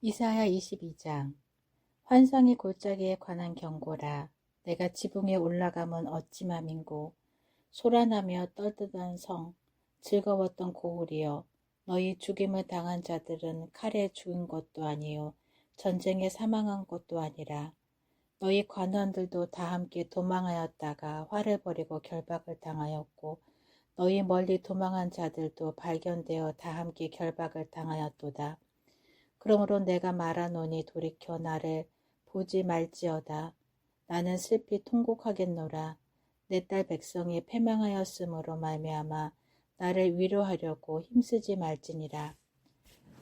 이사야 22장. 환상의 골짜기에 관한 경고라. 내가 지붕에 올라가면 어찌맘인고. 소란하며 떨떠던 성 즐거웠던 고울이여 너희 죽임을 당한 자들은 칼에 죽은 것도 아니요 전쟁에 사망한 것도 아니라. 너희 관원들도 다 함께 도망하였다가 화를 버리고 결박을 당하였고 너희 멀리 도망한 자들도 발견되어 다 함께 결박을 당하였도다. 그러므로 내가 말하노니 돌이켜 나를 보지 말지어다. 나는 슬피 통곡하겠노라. 내 딸 백성이 패망하였으므로 말미암아 나를 위로하려고 힘쓰지 말지니라.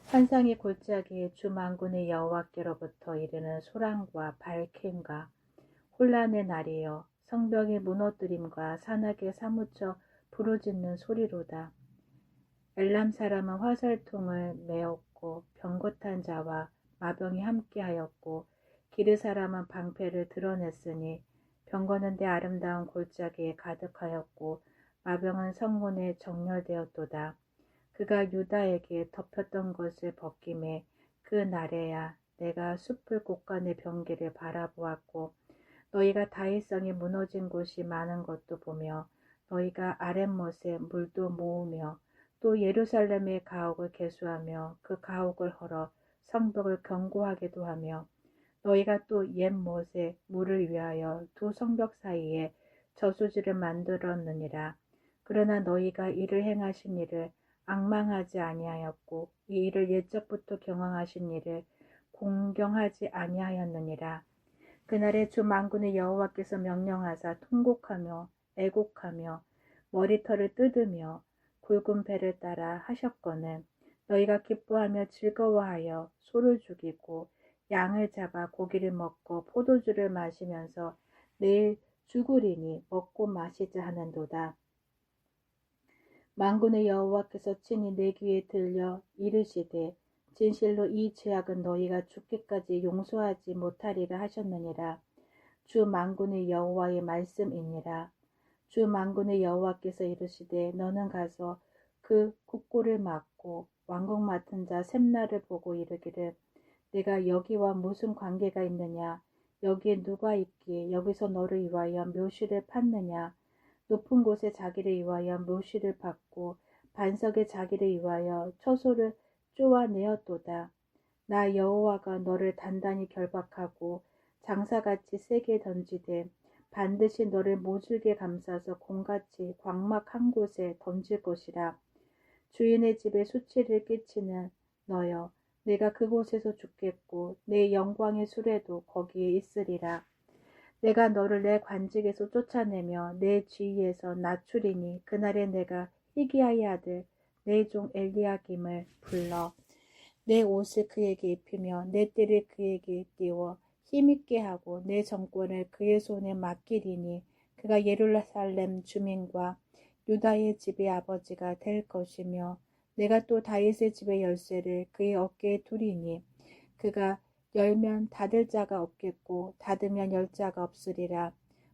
환상의 골짜기에 주 만군의 여호와께로부터 이르는 소란과 밝힘과 혼란의 날이여 성벽의 무너뜨림과 산악에 사무쳐 부르짖는 소리로다. 엘람 사람은 화살통을 메었 고 병고탄 자와 마병이 함께하였고 기르 사람은 방패를 드러냈으니 병거는 내 아름다운 골짜기에 가득하였고 마병은 성문에 정렬되었도다. 그가 유다에게 덮였던 것을 벗김에 그 날에야 내가 숲을 곳간의 병기를 바라보았고 너희가 다윗성이 무너진 곳이 많은 것도 보며 너희가 아랫못에 물도 모으며 또 예루살렘의 가옥을 개수하며 그 가옥을 헐어 성벽을 견고하게도 하며 너희가 또 옛 못에 물을 위하여 두 성벽 사이에 저수지를 만들었느니라. 그러나 너희가 이를 행하신 일을 악망하지 아니하였고 이 일을 옛적부터 경황하신 일을 공경하지 아니하였느니라. 그날에 주 만군의 여호와께서 명령하사 통곡하며 애곡하며 머리털을 뜯으며 굵은 배를 따라 하셨거늘 너희가 기뻐하며 즐거워하여 소를 죽이고 양을 잡아 고기를 먹고 포도주를 마시면서 내일 죽으리니 먹고 마시자 하는도다. 만군의 여호와께서 친히 내 귀에 들려 이르시되 진실로 이 죄악은 너희가 죽기까지 용서하지 못하리라 하셨느니라. 주 만군의 여호와의 말씀이니라. 주 만군의 여호와께서 이르시되 너는 가서 그 국고를 막고 왕국 맡은 자 샘나를 보고 이르기를 내가 여기와 무슨 관계가 있느냐 여기에 누가 있기에 여기서 너를 위하여 묘시를 팠느냐 높은 곳에 자기를 위하여 묘시를 받고 반석에 자기를 위하여 처소를 쪼아내었도다. 나 여호와가 너를 단단히 결박하고 장사같이 세게 던지되 반드시 너를 모질게 감싸서 공같이 광막 한 곳에 던질 것이라. 주인의 집에 수치를 끼치는 너여, 내가 그곳에서 죽겠고 내 영광의 수레도 거기에 있으리라. 내가 너를 내 관직에서 쫓아내며 내 주위에서 낮추리니 그날에 내가 희기야의 아들 내 종 엘리야김을 불러 내 옷을 그에게 입히며 내 띠를 그에게 띄워 힘있게 하고 내 정권을 그의 손에 맡기리니 그가 예루살렘 주민과 유다의 집의 아버지가 될 것이며 내가 또 다윗의 집의 열쇠를 그의 어깨에 두리니 그가 열면 닫을 자가 없겠고 닫으면 열 자가 없으리라.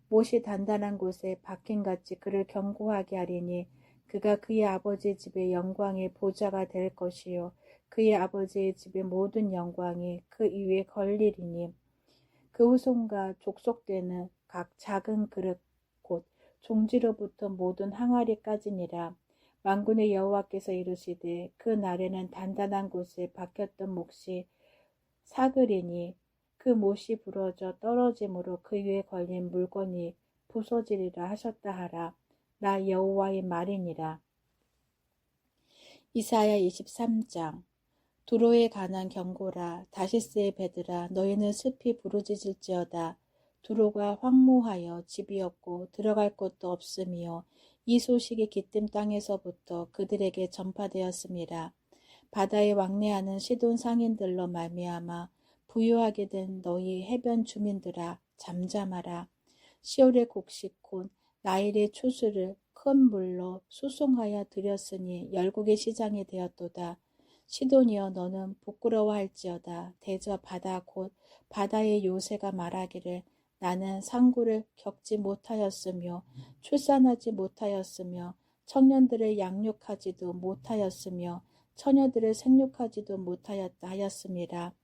못이 단단한 곳에 박힌같이 그를 견고하게 하리니 그가 그의 아버지 집의 영광의 보좌가 될 것이요 그의 아버지의 집의 모든 영광이 그 위에 걸리리니 그 후손과 족속되는 각 작은 그릇 곧 종지로부터 모든 항아리까지니라. 만군의 여호와께서 이르시되 그 날에는 단단한 곳에 박혔던 몫이 사그리니 그 못이 부러져 떨어짐으로 그 위에 걸린 물건이 부서지리라 하셨다 하라. 나 여호와의 말이니라. 이사야 23장 두로에 관한 경고라 다시스의 배들아 너희는 숲이 부르짖을지어다 두로가 황무하여 집이 없고 들어갈 곳도 없으며 이 소식이 기뜸 땅에서부터 그들에게 전파되었습니다. 바다에 왕래하는 시돈 상인들로 말미암아 부유하게 된 너희 해변 주민들아 잠잠하라. 시올의 곡식콘 나일의 추수를 큰 물로 수송하여 들였으니 열국의 시장이 되었도다. 시돈이여 너는 부끄러워할지어다 대저 바다 곧 바다의 요새가 말하기를 나는 상구를 겪지 못하였으며 출산하지 못하였으며 청년들을 양육하지도 못하였으며 처녀들을 생육하지도 못하였다 하였습니다.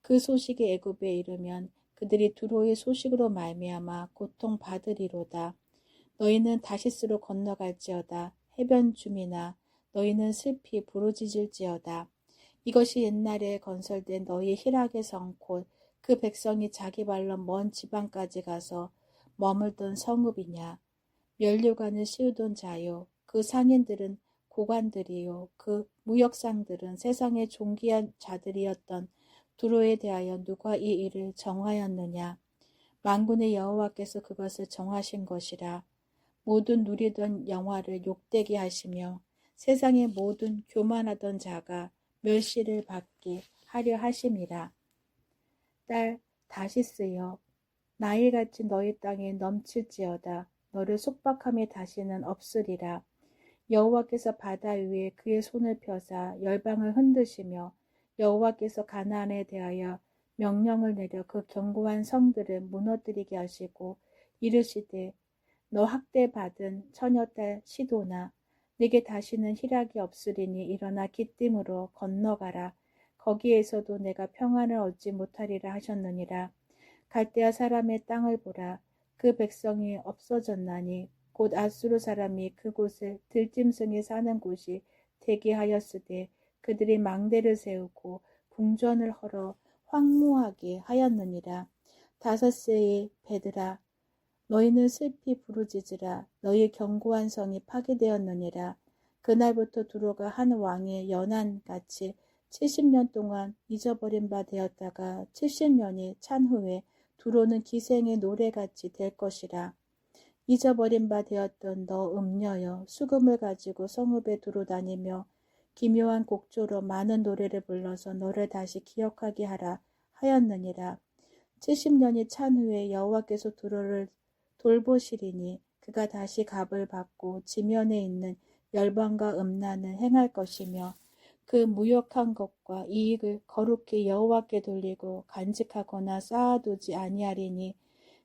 그 소식이 애굽에 이르면 그들이 두로의 소식으로 말미암아 고통 받으리로다. 너희는 다시스로 건너갈지어다. 해변 줌이나 너희는 슬피 부르짖을지어다. 이것이 옛날에 건설된 너희 희락의 성곧 그 백성이 자기 발로 먼 지방까지 가서 머물던 성읍이냐. 면류관을 씌우던 자요. 그 상인들은 고관들이요. 그 무역상들은 세상의 존귀한 자들이었던 두로에 대하여 누가 이 일을 정하였느냐. 만군의 여호와께서 그것을 정하신 것이라. 모든 누리던 영화를 욕되게 하시며 세상의 모든 교만하던 자가 멸시를 받게 하려 하심이라. 딸 다시 쓰여 나일같이 너희 땅에 넘칠지어다. 너를 속박함이 다시는 없으리라. 여호와께서 바다 위에 그의 손을 펴사 열방을 흔드시며 여호와께서 가나안에 대하여 명령을 내려 그 견고한 성들을 무너뜨리게 하시고 이르시되 너 학대받은 처녀딸 시도나 네게 다시는 희락이 없으리니 일어나 기띔으로 건너가라 거기에서도 내가 평안을 얻지 못하리라 하셨느니라 갈대아 사람의 땅을 보라 그 백성이 없어졌나니 곧 아수르 사람이 그곳을 들짐승이 사는 곳이 되게 하였으되 그들이 망대를 세우고 궁전을 헐어 황무하게 하였느니라. 다섯세의 배들아 너희는 슬피 부르짖으라 너희 견고한 성이 파괴되었느니라. 그날부터 두로가 한 왕의 연한같이 70년 동안 잊어버린 바 되었다가 70년이 찬 후에 두로는 기생의 노래같이 될 것이라. 잊어버린 바 되었던 너 음녀여 수금을 가지고 성읍에 두루 다니며 기묘한 곡조로 많은 노래를 불러서 너를 다시 기억하게 하라 하였느니라. 70년이 찬 후에 여호와께서 두로를 돌보시리니 그가 다시 값을 받고 지면에 있는 열방과 음란을 행할 것이며 그 무역한 것과 이익을 거룩히 여호와께 돌리고 간직하거나 쌓아두지 아니하리니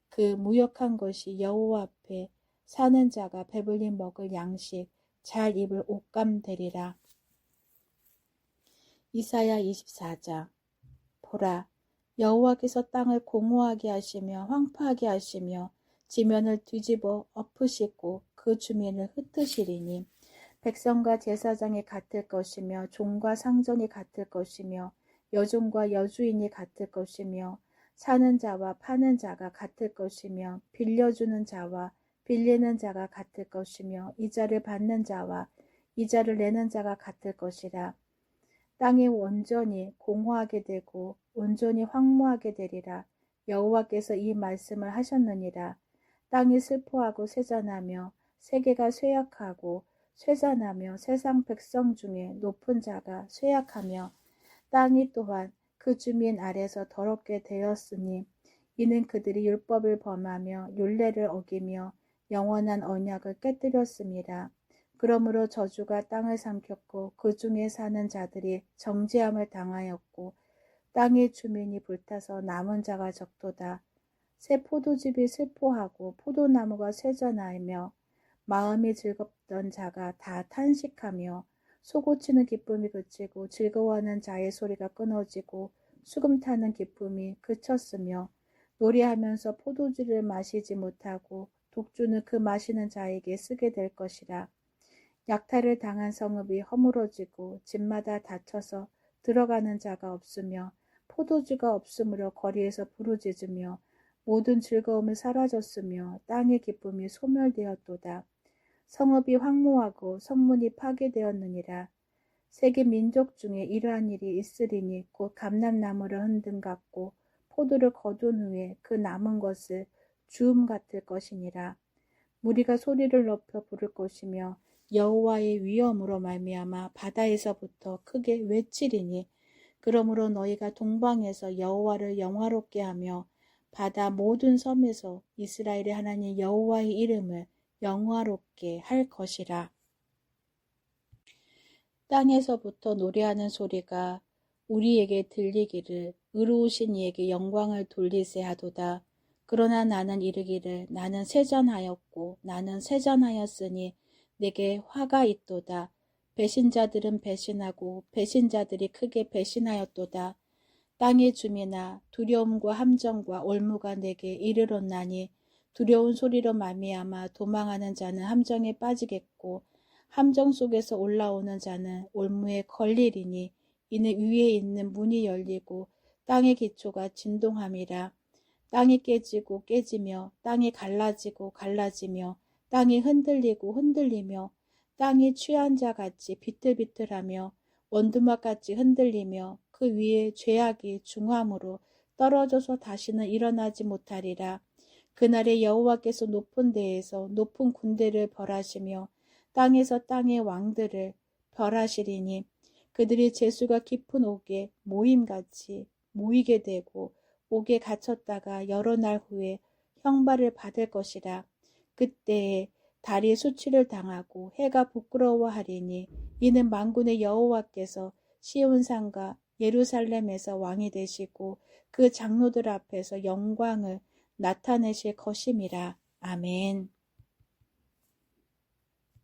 그 무역한 것이 여호와 앞에 사는 자가 배불리 먹을 양식 잘 입을 옷감 되리라. 이사야 24장 보라 여호와께서 땅을 공허하게 하시며 황폐하게 하시며 지면을 뒤집어 엎으시고 그 주민을 흩으시리니 백성과 제사장이 같을 것이며 종과 상전이 같을 것이며 여종과 여주인이 같을 것이며 사는 자와 파는 자가 같을 것이며 빌려주는 자와 빌리는 자가 같을 것이며 이자를 받는 자와 이자를 내는 자가 같을 것이라. 땅이 온전히 공허하게 되고 온전히 황무하게 되리라. 여호와께서 이 말씀을 하셨느니라. 땅이 슬퍼하고 쇠잔하며 세계가 쇠약하고 쇠잔하며 세상 백성 중에 높은 자가 쇠약하며 땅이 또한 그 주민 아래서 더럽게 되었으니 이는 그들이 율법을 범하며 율례를 어기며 영원한 언약을 깨뜨렸습니다. 그러므로 저주가 땅을 삼켰고 그 중에 사는 자들이 정죄함을 당하였고 땅의 주민이 불타서 남은 자가 적도다. 새 포도즙이 슬퍼하고 포도나무가 쇠전하며 마음이 즐겁던 자가 다 탄식하며 소고치는 기쁨이 그치고 즐거워하는 자의 소리가 끊어지고 수금 타는 기쁨이 그쳤으며 노래하면서 포도주를 마시지 못하고 독주는 그 마시는 자에게 쓰게 될 것이라. 약탈을 당한 성읍이 허물어지고 집마다 닫혀서 들어가는 자가 없으며 포도주가 없으므로 거리에서 부르짖으며 모든 즐거움이 사라졌으며 땅의 기쁨이 소멸되었도다. 성읍이 황무하고 성문이 파괴되었느니라. 세계 민족 중에 이러한 일이 있으리니 곧 감람나무를 흔든 같고 포도를 거둔 후에 그 남은 것을 주음 같을 것이니라. 무리가 소리를 높여 부를 것이며 여호와의 위엄으로 말미암아 바다에서부터 크게 외치리니 그러므로 너희가 동방에서 여호와를 영화롭게 하며 바다 모든 섬에서 이스라엘의 하나님 여호와의 이름을 영화롭게 할 것이라. 땅에서부터 노래하는 소리가 우리에게 들리기를 의로우신 이에게 영광을 돌리세 하도다. 그러나 나는 이르기를 나는 세전하였고 나는 세전하였으니 내게 화가 있도다. 배신자들은 배신하고 배신자들이 크게 배신하였도다. 땅의 주민아 두려움과 함정과 올무가 내게 이르렀나니 두려운 소리로 말미암아 도망하는 자는 함정에 빠지겠고 함정 속에서 올라오는 자는 올무에 걸리리니 이는 위에 있는 문이 열리고 땅의 기초가 진동함이라 땅이 깨지고 깨지며 땅이 갈라지고 갈라지며 땅이 흔들리고 흔들리며 땅이 취한 자 같이 비틀비틀하며 원두막 같이 흔들리며 그 위에 죄악이 중함으로 떨어져서 다시는 일어나지 못하리라. 그날에 여호와께서 높은 데에서 높은 군대를 벌하시며 땅에서 땅의 왕들을 벌하시리니 그들이 재수가 깊은 옥에 모임같이 모이게 되고 옥에 갇혔다가 여러 날 후에 형벌을 받을 것이라. 그때에 달이 수치를 당하고 해가 부끄러워하리니 이는 만군의 여호와께서 시온산과 예루살렘에서 왕이 되시고 그 장로들 앞에서 영광을 나타내실 것임이라. 아멘.